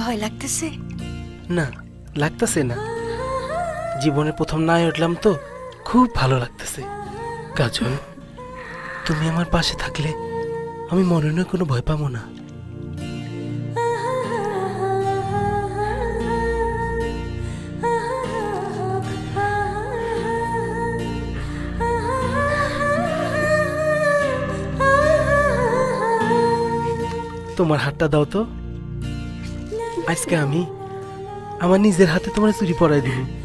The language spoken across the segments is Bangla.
ভয় লাগতেছে? না লাগতেছে না। জীবনে প্রথম নাই উঠলাম তো, খুব ভালো লাগতেছে। কাজল, তুমি আমার পাশে থাকলে আমি মনে হয় কোনো ভয় পাবো না। তোমার হাতটা দাও তো। আজকে আমি আমার নিজের হাতে তোমার চুরি পরাই দিব।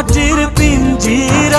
থাকব মাটির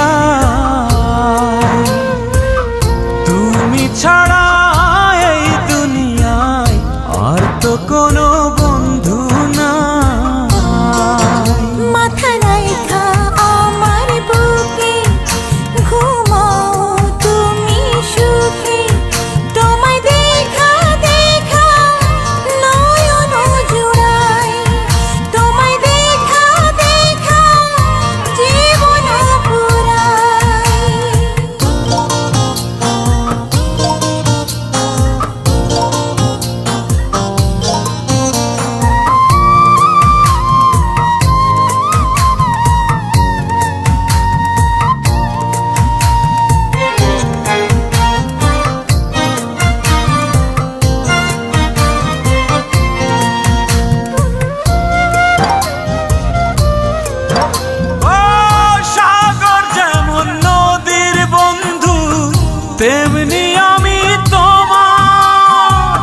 তেমনি আমি তোমার।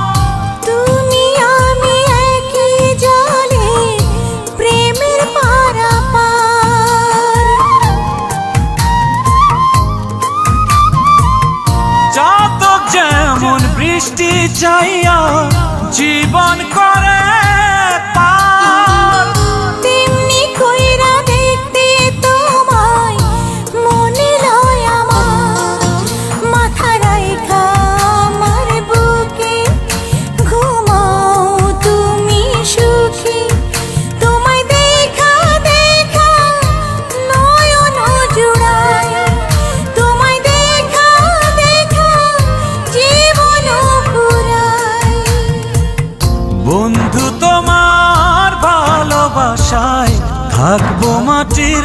তুমি আমি একই জলে প্রেমের পারাপার। চাতক যেমন বৃষ্টি চাইয়া জীবন করে থাকব মাটির